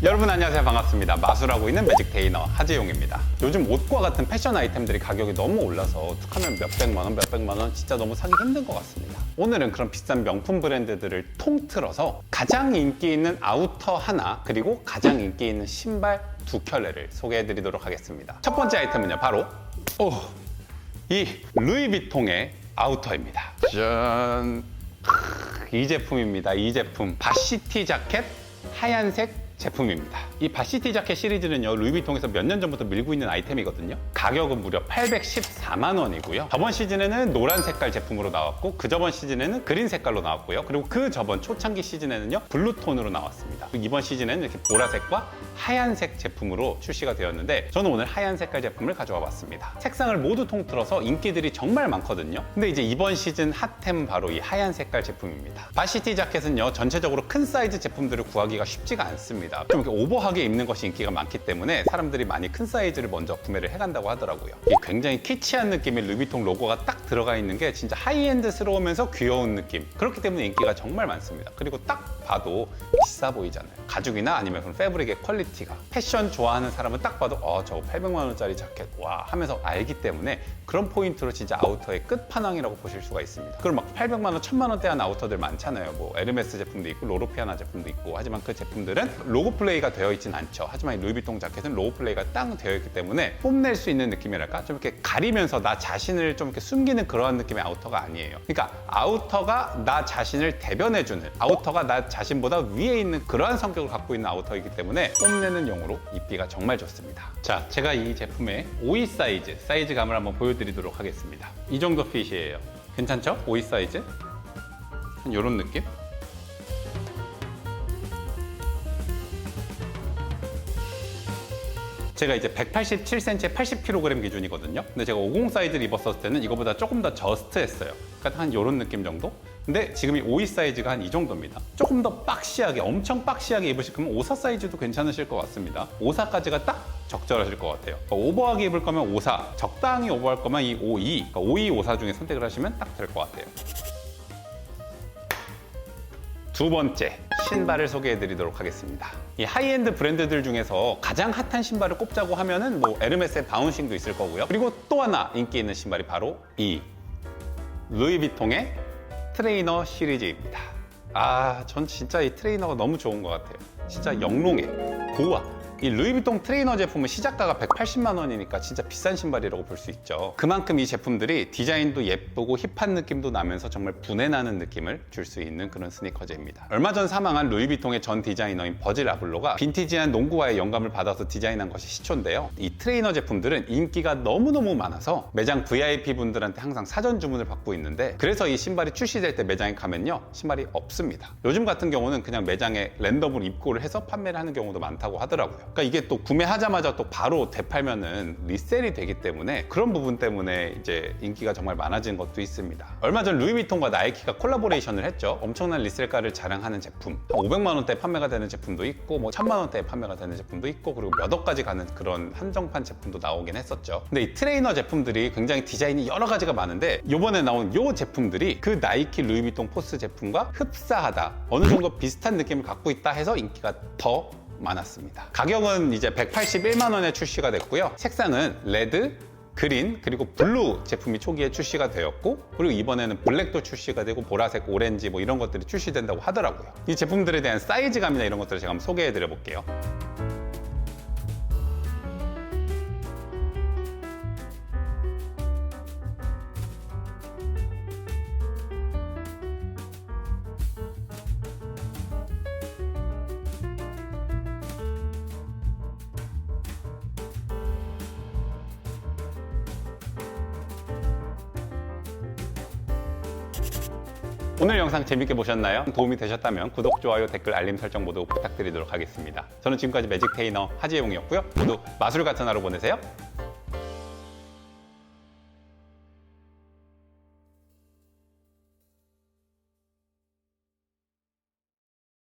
여러분 안녕하세요. 반갑습니다. 마술하고 있는 매직 테이너 하재용입니다. 요즘 옷과 같은 패션 아이템들이 가격이 너무 올라서 툭하면 몇백만 원 몇백만 원 진짜 너무 사기 힘든 것 같습니다. 오늘은 그런 비싼 명품 브랜드들을 통틀어서 가장 인기 있는 아우터 하나 그리고 가장 인기 있는 신발 두 켤레를 소개해 드리도록 하겠습니다. 첫 번째 아이템은요 바로 오, 이 루이비통의 아우터입니다. 짠. 이 제품입니다. 이 제품. 바시티 자켓 하얀색 제품입니다. 이 바시티 자켓 시리즈는요 루이비통에서 몇 년 전부터 밀고 있는 아이템이거든요. 가격은 무려 814만 원이고요. 저번 시즌에는 노란 색깔 제품으로 나왔고 그 저번 시즌에는 그린 색깔로 나왔고요. 그리고 그 저번 초창기 시즌에는요 블루톤으로 나왔습니다. 이번 시즌에는 이렇게 보라색과 하얀색 제품으로 출시가 되었는데 저는 오늘 하얀 색깔 제품을 가져와 봤습니다. 색상을 모두 통틀어서 인기들이 정말 많거든요. 근데 이제 이번 시즌 핫템 바로 이 하얀 색깔 제품입니다. 바시티 자켓은요 전체적으로 큰 사이즈 제품들을 구하기가 쉽지가 않습니다. 좀 이렇게 오버하 게 입는 것이 인기가 많기 때문에 사람들이 많이 큰 사이즈를 먼저 구매를 해간다고 하더라고요. 이게 굉장히 키치한 느낌의 루비통 로고가 딱 들어가 있는 게 진짜 하이엔드스러우면서 귀여운 느낌. 그렇기 때문에 인기가 정말 많습니다. 그리고 딱 봐도 비싸 보이잖아요. 가죽이나 아니면 그런 패브릭의 퀄리티가. 패션 좋아하는 사람은 딱 봐도 어 저거 800만 원짜리 자켓 와 하면서 알기 때문에 그런 포인트로 진짜 아우터의 끝판왕이라고 보실 수가 있습니다. 그럼 막 800만 원, 1000만 원대 한 아우터들 많잖아요. 뭐 에르메스 제품도 있고 로로피아나 제품도 있고 하지만 그 제품들은 로고 플레이가 되어 있진 않죠. 하지만 이 루이비통 자켓은 로고 플레이가 땅 되어 있기 때문에 뽐낼 수 있는 느낌이랄까? 좀 이렇게 가리면서 나 자신을 좀 이렇게 숨기는 그러한 느낌의 아우터가 아니에요. 그러니까 아우터가 나 자신을 대변해주는 아우터가 나 자신보다 위에 있는 그러한 성격을 갖고 있는 아우터이기 때문에 뽐내는 용으로 입기가 정말 좋습니다. 자, 제가 이 제품의 52 사이즈, 사이즈감을 한번 보여드리도록 하겠습니다. 이 정도 핏이에요. 괜찮죠? 52 사이즈? 한 이런 느낌? 제가 이제 187cm에 80kg 기준이거든요. 근데 제가 50 사이즈를 입었을 때는 이거보다 조금 더 저스트했어요. 그러니까 한 이런 느낌 정도? 근데 지금 이 52 사이즈가 한 이 정도입니다. 조금 더 박시하게, 엄청 박시하게 입으실 거면 54 사이즈도 괜찮으실 것 같습니다. 54까지가 딱 적절하실 것 같아요. 그러니까 오버하게 입을 거면 54, 적당히 오버할 거면 이 52, 그러니까 52, 54 중에 선택을 하시면 딱 될 것 같아요. 두 번째 신발을 소개해 드리도록 하겠습니다. 이 하이엔드 브랜드들 중에서 가장 핫한 신발을 꼽자고 하면은 뭐 에르메스의 바운싱도 있을 거고요. 그리고 또 하나 인기 있는 신발이 바로 이 루이비통의 트레이너 시리즈입니다. 아, 전 진짜 이 트레이너가 너무 좋은 것 같아요. 진짜 영롱해, 고와. 이 루이비통 트레이너 제품은 시작가가 180만 원이니까 진짜 비싼 신발이라고 볼 수 있죠. 그만큼 이 제품들이 디자인도 예쁘고 힙한 느낌도 나면서 정말 분해나는 느낌을 줄 수 있는 그런 스니커즈입니다. 얼마 전 사망한 루이비통의 전 디자이너인 버질 아블로가 빈티지한 농구와의 영감을 받아서 디자인한 것이 시초인데요. 이 트레이너 제품들은 인기가 너무너무 많아서 매장 VIP 분들한테 항상 사전 주문을 받고 있는데 그래서 이 신발이 출시될 때 매장에 가면요 신발이 없습니다. 요즘 같은 경우는 그냥 매장에 랜덤으로 입고를 해서 판매를 하는 경우도 많다고 하더라고요. 그러니까 이게 또 구매하자마자 또 바로 되팔면은 리셀이 되기 때문에 그런 부분 때문에 이제 인기가 정말 많아진 것도 있습니다. 얼마 전 루이비통과 나이키가 콜라보레이션을 했죠. 엄청난 리셀가를 자랑하는 제품. 한 500만 원대 판매가 되는 제품도 있고 뭐 1000만 원대에 판매가 되는 제품도 있고 그리고 몇 억까지 가는 그런 한정판 제품도 나오긴 했었죠. 근데 이 트레이너 제품들이 굉장히 디자인이 여러 가지가 많은데 이번에 나온 요 제품들이 그 나이키 루이비통 포스 제품과 흡사하다. 어느 정도 비슷한 느낌을 갖고 있다 해서 인기가 더 많았습니다. 가격은 이제 181만 원에 출시가 됐고요. 색상은 레드, 그린 그리고 블루 제품이 초기에 출시가 되었고 그리고 이번에는 블랙도 출시가 되고 보라색, 오렌지 뭐 이런 것들이 출시된다고 하더라고요. 이 제품들에 대한 사이즈감이나 이런 것들을 제가 한번 소개해 드려 볼게요. 오늘 영상 재밌게 보셨나요? 도움이 되셨다면 구독, 좋아요, 댓글, 알림 설정 모두 부탁드리도록 하겠습니다. 저는 지금까지 매직 테이너 하지용이었고요. 모두 마술 같은 하루 보내세요.